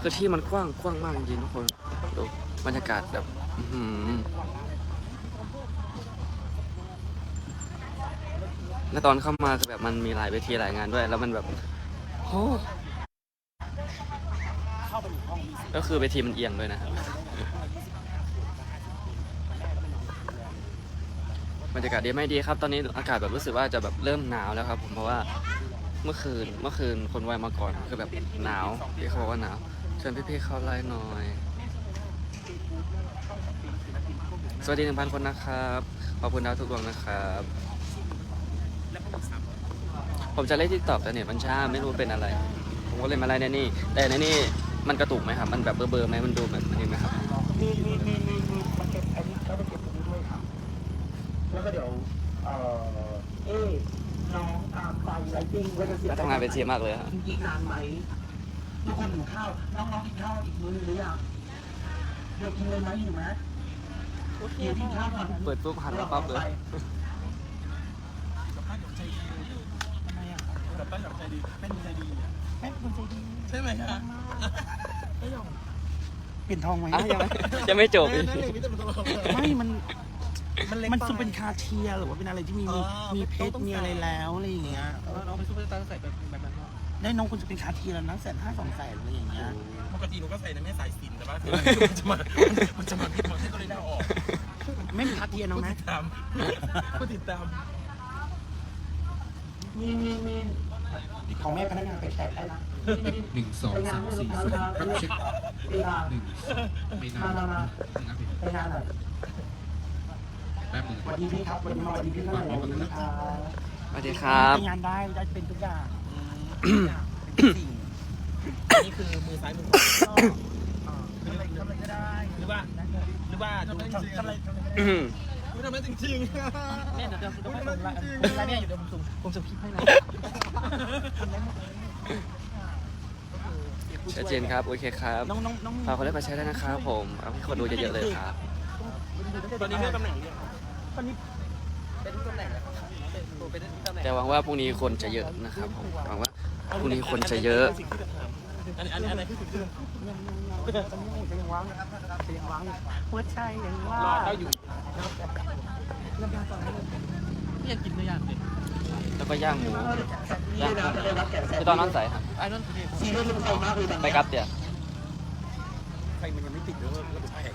คือที่มันกว้างกว้างมากจริงทุกคนดูบรรยากาศแบบอืแล้วตอนเข้ามาคือแบบมันมีหลายเวทีหลายงานด้วย แล้วมันแบบโอ้ก็คือเวทีมันเอียงด้วยนะครับบรรยากาศดีไม่ดีครับ ตอนนี้อากาศแบบรู้สึกว่าจะแบบเริ่มหนาวแล้วครับผมเพราะว่า เมื่อคืนเมื่อคืนคนไวมาก่อนคือแบบหนาวพี่เขาบอกว่าหนาวเชิญพี่ๆเข้าไลน์หน่อย สวัสดีหนึ่งพันคนนะครับขอบคุณดาวทุกดวงนะครับ ผมจะเล่นทิกตอกแต่เน็ตมันช้าไม่รู้เป็นอะไร ผมก็เลยมาไล่ในนี่ แต่ในนี่มันกระตุกไหมครับ มันแบบเบลอๆไหมมันดูแบบนี้ไหมครับมีมีมีมีมีมันเก็บอันนี้เขาจะเก็บตรงนี้ด้วยครับแล้วก็เดี๋ยวเอ่อเอ๊ น้องตามไฟไลติ้งว่าจะเสียแล้วทำงานเป็นทีมมากเลยครับอีกนานไหมทุกคนหิวข้าวน้องๆกินข้าวอีกมื้อนึงหรือยังเดี๋ยวกินเลยไหมหิวไหมเดี๋ยวกินข้าวก่อนเปิดปุ๊บหันมาปั๊บเลยทำไมอะแบบป้าหยอกใจดีเป็นใจดีอะเป็นคนใจดีใช่ไหมคะไม่ยอมเปลี่ยนทองไหมอะยังไม่ยังไม่จบอีกไม่มัน มันมันคือเป็นคาเทียหรือว่าเป็นอะไรที่มีมีมีเพชรมีอะไรแล้วอะไรอย่างเงี้ยน้องเป็นซูเปอร์สตาร์ใส่แบบแบบนั้นได้น้องคุณจะเป็นคาเทียแล้วนะแสนห้าสองแสนอะไรอย่างเงี้ยปกติหนูก็ใส่ในแม่สายสินแต่ว่ามันจะมามันจะมาพิษมันก็เลยได้ออกไม่มีคาเทียน้องผู้นะติดตามผู้ติดตามมีมีมีของแม่พนักงานไปแตะได้นะหนึ่งสองสามสี่ศูนย์รับเช็คเวลาหนึ่งไม่นานหนึ่งนะพี่ไปงานหน่อยแป๊บหนึงสวัสดีพี่ครับวันนี้มาสวัสดีพี่เท่าไหร่วันนี้ครับสวัสดีครับไปงานได้ได้เป็นทุกอย่างนี่คือมือซ้ายมือทำอะไรทำอะไรก็ได้หรือว่าหรือว่าทำอะไรทำอะไรอื้อหือไม่ทำได้จริงๆเนี่ยเดี๋ยวเดี๋ยวผมผมละผมละเนี่ยอยู่เดี๋ยวผมส่งผมส่งคลิปให้นะชัดเจนครับ โอเคครับน้องน้องน้องฝากคนเล่นมาใช้ได้นะครับผม เอาให้คนดูเยอะๆเลยครับ ตอนนี้เลือกตำแหน่งเนี่ย ตอนนี้เป็นตำแหน่งแล้วเป็นตำแหน่งแต่หวังว่าพรุ่งนี้คนจะเยอะนะครับผมหวังว่าพรุ่งนี้คนจะเยอะอันอันอันไหนคือสิ่งที่ยังยังยังตอนนี้ยังว่างยังว่างหัวใจยังว่างรอเราอยู่ไม่อยากกินเลยอย่ากเลยแล้วก็ย่างหมูย่างหมูพี่ตอนน้องใส่ไอ้นั่นซีรีส์เป็นไทยมากเลยไปครับเดี๋ยวใครมันยังไม่ติดเลยว่าระบบแข็ง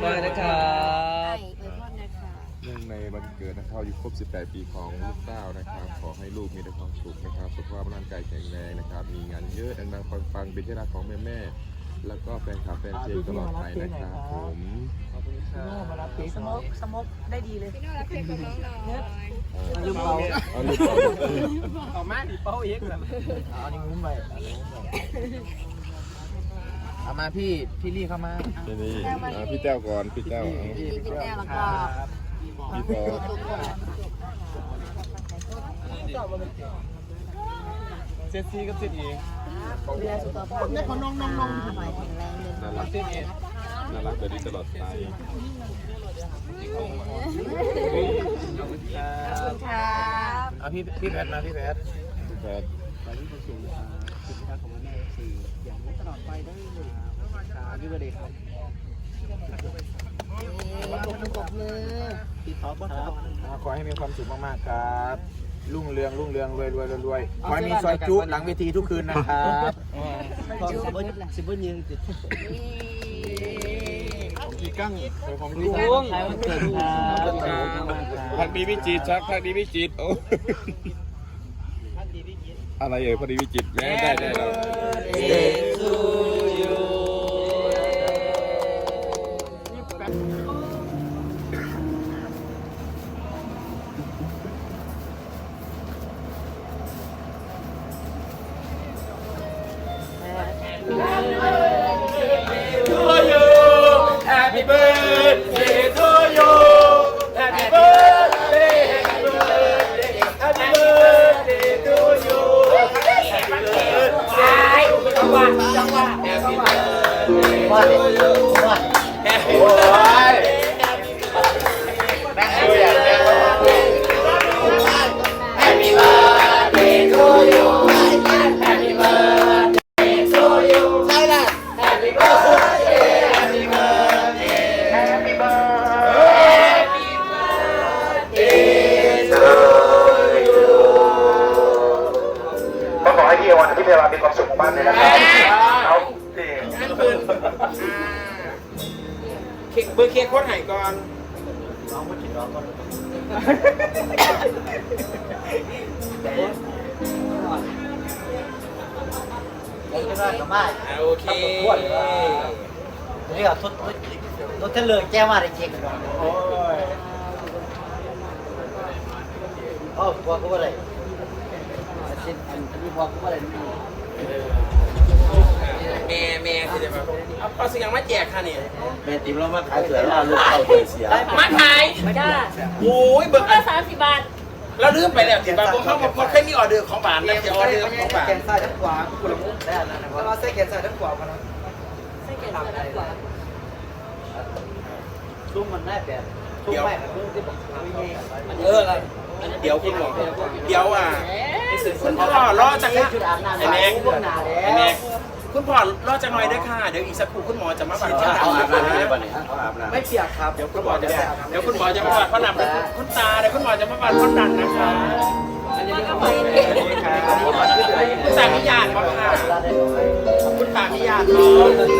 ให้ให้ไว้บ้านนะครับ ไอวยพรนะคะเนื่องในวันเกิดนะครับอายุครบ 18 ปีของลูกเต้านะครับ ขอให้ลูกมีแต่ความสุขนะครับสุขภาพร่างกายแข็งแรงนะครับ มีงานเยอะดังๆฟังๆเป็นที่รักของแม่ๆแล้วก็แฟนคลับแฟนเพลงตลอดไปนะครับผมมารับเค้กสมกสมกได้ดีเลย พี่น้องรับเพลงของน้องหน่อยลืมเป่าเอาลูกเอา เอามาดิเป้าเอ็กซ์แบบอันนี้งุ้มไป เอามาพี่พี่ลี่เข้ามาทีนี้เอาพี่แต้วก่อนพี่แต้วเอาพี่พี่แต้วแล้วก็พี่ต่อเซตซีกับเซตเองดูแลสุขภาพด้วยนะคะหอยแข็งแรงเดินทางปลอดภัยนะคะน่ารักแบบนี้ตลอดไปขอบคุณครับ เอาพี่พี่แพทมาพี่แพทพี่ แพทพี่เบอร์เดย์ครับปรบมือพี่ท็อปครับขอให้มีความสุขมากๆครับรุ่งเรืองรุ่งเรืองรวยรวยรวยรวยขอให้มีซอยจุหลังเวทีทุกคืนนะครับจุ๊บเลยสิบเบิ้ลยิงของพี่กั้งของพี่ลุกั้งงพักดีวิจิตรชักพักดีวิจิตรโอ้ อะไรเอ่ยพอดีวิจิตรแม่ได้ได้แล้ว Day to you Happy birthday to you. Happy birthday to you. Come on, I want to give you a big round of applause. เอาสิอันเพิ่นเค้กเบอร์เค้กคนไหนก่อนโอเค นี่ก็ทุดทุดเทเลอร์แจ้มาได้เช็คโอ้ยอ๋อกลัวกูอะไรชิ้นอันนี้บอกกูอะไรนี่ แม่แม่ที่จะมาเอาเอาสิ่งอย่างมาแจกค่ะนี่แม่ติมเรามาขายเสือแล้วลูกเข้าเดือเสียมาขายจ้าโอ้ยเบิกก็สามสิบบาทเราลืมไปแล้วถึงบางคนเขาบอกเคยมีออเดอร์ของบานแล้วจะออเดอร์ของบานแกนซ้ายทั้งขวากูละมุกได้แล้วนะว่าใส่แกนซ้ายทั้งขวามันใส่แกงสลัดกว่าซุ้มมันได้แบบซุ้มไม่ครับซุ้มที่ผมไม่เงี้ยเออเดี๋ยวคุณหมอเดี๋ยวอะคุณพ่อรอจังนะชุดอาบน้ำไอ้แม็กพวกนาแล้ไอ้แม็วก คุณพ่อรอจังหน่อยด้วยค่ะ เดี๋ยวอีกสักครู่คุณหมอจะมาบัดที่อาบน้ำนะไม่เปียกครับเดี๋ยวคุณหมอจะเดี๋ยวคุณหมอจะมาบัดพ่อดำคุณตาเดี๋ยวคุณหมอจะมาบัดพ่อดันนะคะมาก็ไปคุณตามีญาติบ้างค่ะคุณตามีญาติเนาะ